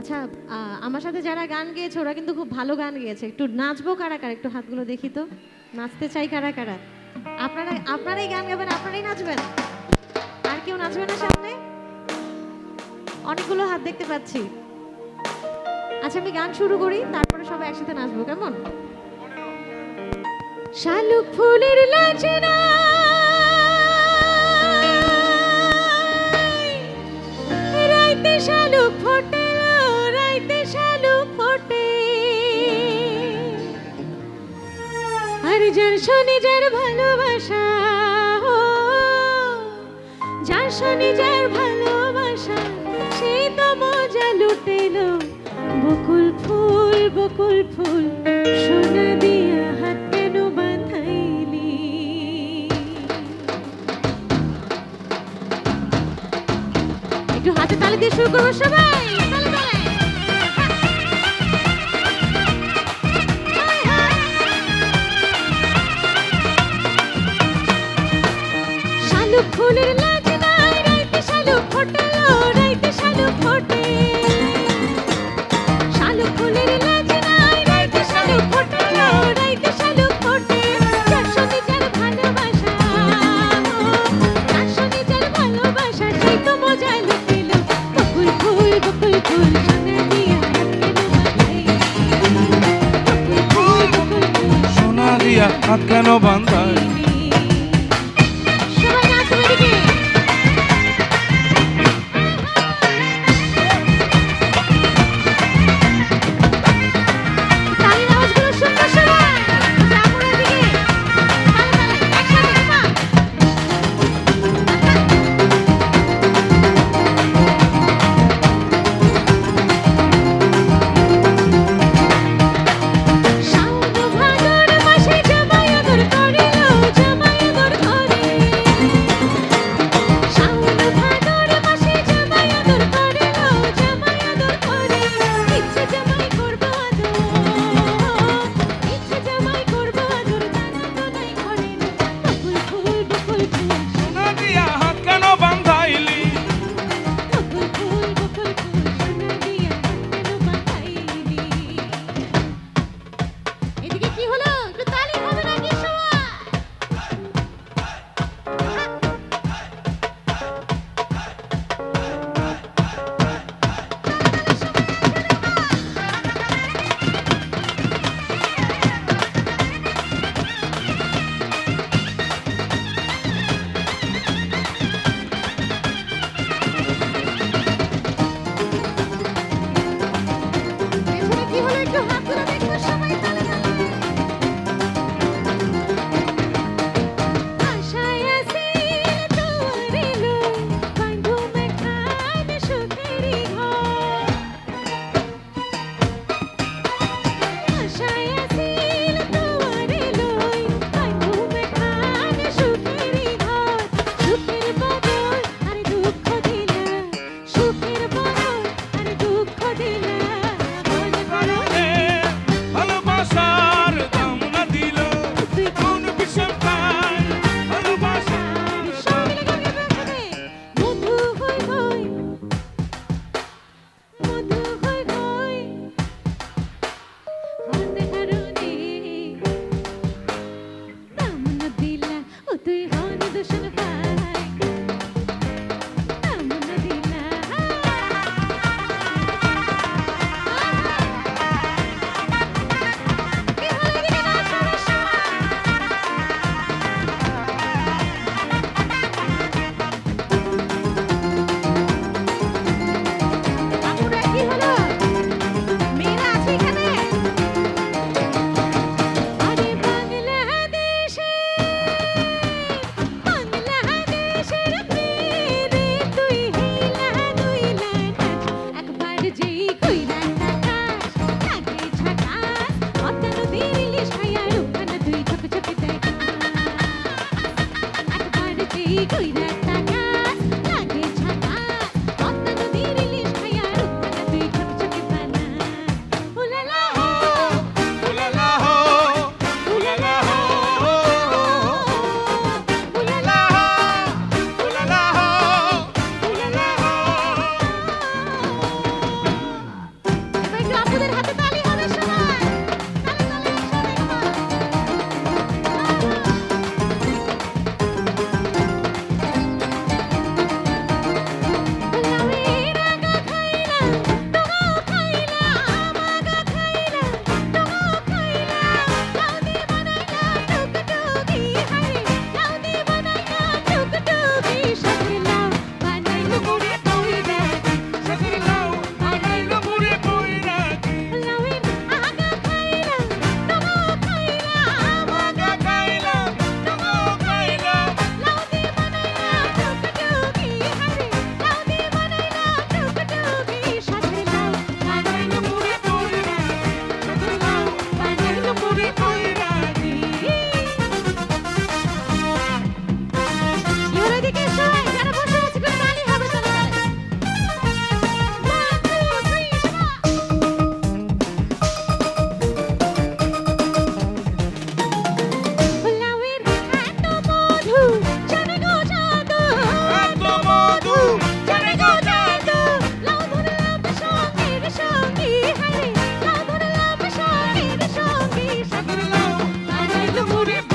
আচ্ছা আমার সাথে যারা গান গেয়েছে, ওরা কিন্তু খুব ভালো গান গেয়েছে। একটু নাচবো কারা কারা? একটু হাতগুলো দেখি তো। নাচতে চাই কারা কারা? আপনারা, আপনারাই গান গাবেন, আপনারাই নাচবেন। আর কেউ নাচবে না সামনে? অনেকগুলো হাত দেখতে পাচ্ছি। আচ্ছা আমি গান শুরু করি, তারপরে সবাই একসাথে নাচবো, কেমন? শালুক ফুলের লাচনা যার শনি যার ভালোবাসা যার শনি যার ভালোবাসা সেই তো মজা লুটেল। বকুল ফুল বকুল ফুল, সোনা দিয়া হাত কেন বাঁধাইলি? একটু হাতে তালি দিয়ে শুরু করব সবাই। ফুলের লাজ নাই রাইতে শালুক ফোটালো, রাইতে শালুক ফোটে। শালুক ফুলের লাজ নাই রাইতে শালুক ফোটালো, রাইতে শালুক ফোটে। যার সঙ্গে যার কেন বান্ধাই 低いな booty.